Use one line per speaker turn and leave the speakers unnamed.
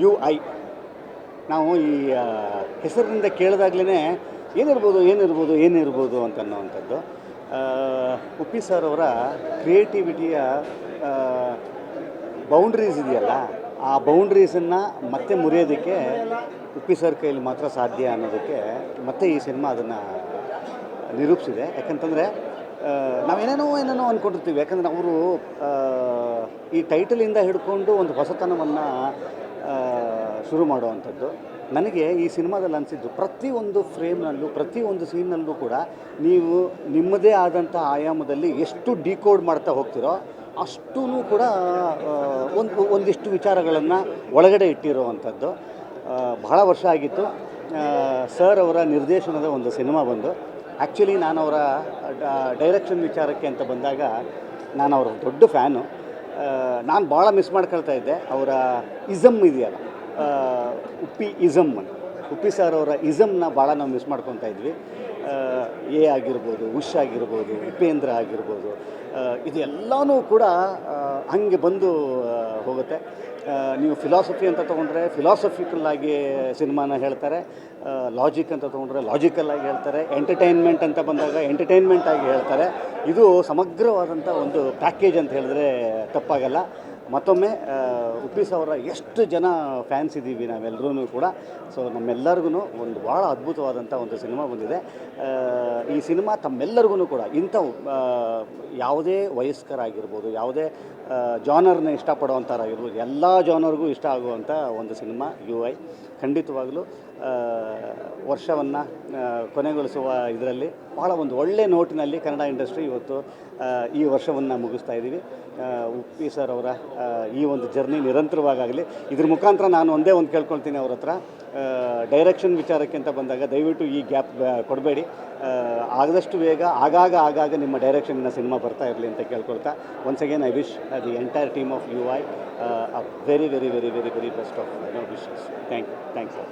You I. ನಾವು ಈ ಹೆಸರಿನಿಂದ ಕೇಳಿದಾಗ್ಲೇ ಏನಿರ್ಬೋದು ಏನಿರ್ಬೋದು ಏನಿರ್ಬೋದು ಅಂತ ಅನ್ನೋವಂಥದ್ದು ಆ, ಉಪ್ಪಿ ಸರ್ ಅವರ ಕ್ರಿಯೇಟಿವಿಟಿಯ ಬೌಂಡ್ರೀಸ್ ಇದೆಯಲ್ಲ ಆ ಬೌಂಡ್ರೀಸನ್ನು ಮತ್ತೆ ಮುರಿಯೋದಕ್ಕೆ ಉಪ್ಪಿ ಸರ್ ಕೈಯಲ್ಲಿ ಮಾತ್ರ ಸಾಧ್ಯ ಅನ್ನೋದಕ್ಕೆ ಮತ್ತೆ ಈ ಸಿನಿಮಾ ಅದನ್ನು ನಿರೂಪಿಸಿದೆ. ಯಾಕಂತಂದರೆ ನಾವೇನೇನೋ ಏನೇನೋ ಅಂದ್ಕೊಂಡಿರ್ತೀವಿ ಯಾಕಂದರೆ ಅವರು ಈ ಟೈಟಲಿಂದ ಹಿಡ್ಕೊಂಡು ಒಂದು ಹೊಸತನವನ್ನು ಶುರು ಮಾಡುವಂಥದ್ದು. ನನಗೆ ಈ ಸಿನಿಮಾದಲ್ಲಿ ಅನಿಸಿದ್ದು ಪ್ರತಿಯೊಂದು ಫ್ರೇಮ್ನಲ್ಲೂ, ಪ್ರತಿಯೊಂದು ಸೀನ್ನಲ್ಲೂ ಕೂಡ ನೀವು ನಿಮ್ಮದೇ ಆದಂಥ ಆಯಾಮದಲ್ಲಿ ಎಷ್ಟು ಡಿಕೋಡ್ ಮಾಡ್ತಾ ಹೋಗ್ತಿರೋ ಅಷ್ಟೂ ಕೂಡ ಒಂದು, ಒಂದಿಷ್ಟು ವಿಚಾರಗಳನ್ನು ಒಳಗಡೆ ಇಟ್ಟಿರುವಂಥದ್ದು. ಬಹಳ ವರ್ಷ ಆಗಿತ್ತು. ಸರ್ ಅವರ ನಿರ್ದೇಶನದ ಒಂದು ಸಿನಿಮಾ ಬಂದು. ಆ್ಯಕ್ಚುಲಿ ನಾನು ಅವರ ಡೈರೆಕ್ಷನ್ ವಿಚಾರಕ್ಕೆ ಅಂತ ಬಂದಾಗ ನಾನು ಅವರ ದೊಡ್ಡ ಫ್ಯಾನು. ನಾನು ಭಾಳ ಮಿಸ್ ಮಾಡ್ಕೊಳ್ತಾ ಇದ್ದೆ. ಅವರ ಇಸಮ್ ಇದೆಯಲ್ಲ ಉಪ್ಪಿ ಇಸಮ್ ಉಪ್ಪಿ ಸರ್ ಅವರ ಇಸಮ್ನ ಭಾಳ ನಾವು ಮಿಸ್ ಮಾಡ್ಕೊತಾ ಇದ್ವಿ. ಎ ಆಗಿರ್ಬೋದು, ಉಷ್ ಆಗಿರ್ಬೋದು, ಉಪೇಂದ್ರ ಆಗಿರ್ಬೋದು ಇದು ಕೂಡ ಹಂಗೆ ಬಂದು ಹೋಗುತ್ತೆ. ನೀವು ಫಿಲಾಸಫಿ ಅಂತ ತೊಗೊಂಡ್ರೆ ಫಿಲಾಸಫಿಕಲ್ ಆಗಿ ಸಿನಿಮಾನ ಹೇಳ್ತಾರೆ. ಲಾಜಿಕ್ ಅಂತ ತೊಗೊಂಡ್ರೆ ಲಾಜಿಕಲ್ ಆಗಿ ಹೇಳ್ತಾರೆ. ಎಂಟರ್ಟೈನ್ಮೆಂಟ್ ಅಂತ ಬಂದಾಗ ಎಂಟರ್ಟೈನ್ಮೆಂಟ್ ಆಗಿ ಹೇಳ್ತಾರೆ. ಇದು ಸಮಗ್ರವಾದಂಥ ಒಂದು ಪ್ಯಾಕೇಜ್ ಅಂತ ಹೇಳಿದ್ರೆ ತಪ್ಪಾಗಲ್ಲ. ಮತ್ತೊಮ್ಮೆ ಉಪ್ಪೀಸ್ ಅವರ ಎಷ್ಟು ಜನ ಫ್ಯಾನ್ಸ್ ಇದ್ದೀವಿ ನಾವೆಲ್ಲರೂ ಕೂಡ. ಸೊ ನಮ್ಮೆಲ್ಲರಿಗೂ ಒಂದು ಭಾಳ ಅದ್ಭುತವಾದಂಥ ಒಂದು ಸಿನಿಮಾ ಬಂದಿದೆ. ಈ ಸಿನಿಮಾ ತಮ್ಮೆಲ್ಲರಿಗೂ ಕೂಡ ಇಂಥ ಯಾವುದೇ ವಯಸ್ಕರಾಗಿರ್ಬೋದು, ಯಾವುದೇ ಜಾನರ್ನ ಇಷ್ಟಪಡುವಂಥವ್ರಾಗಿರ್ಬೋದು ಎಲ್ಲ ಜಾನರ್ಗೂ ಇಷ್ಟ ಆಗುವಂಥ ಒಂದು ಸಿನಿಮಾ ಯು ಐ ಖಂಡಿತವಾಗಲೂ ವರ್ಷವನ್ನು ಕೊನೆಗೊಳಿಸುವ ಇದರಲ್ಲಿ ಬಹಳ ಒಂದು ಒಳ್ಳೆ ನೋಟಿನಲ್ಲಿ ಕನ್ನಡ ಇಂಡಸ್ಟ್ರಿ ಇವತ್ತು ಈ ವರ್ಷವನ್ನು ಮುಗಿಸ್ತಾ ಇದ್ದೀವಿ. ಉಪ್ಪಿ ಸರ್ ಅವರ ಈ ಒಂದು ಜರ್ನಿ ನಿರಂತರವಾಗಲಿ ಇದ್ರ ಮುಖಾಂತರ ನಾನು ಒಂದೇ ಒಂದು ಕೇಳ್ಕೊಳ್ತೀನಿ ಅವ್ರ ಹತ್ರ. ಡೈರೆಕ್ಷನ್ ವಿಚಾರಕ್ಕೆ ಅಂತ ಬಂದಾಗ ದಯವಿಟ್ಟು ಈ ಗ್ಯಾಪ್ ಕೊಡಬೇಡಿ. ಆದಷ್ಟು ಬೇಗ, ಆಗಾಗ ಆಗಾಗ ನಿಮ್ಮ ಡೈರೆಕ್ಷನ್ನ ಸಿನಿಮಾ ಬರ್ತಾ ಇರಲಿ ಅಂತ ಕೇಳ್ಕೊಳ್ತಾ. Once again I wish the entire team of you I very very very very very best of wishes thank you thanks sir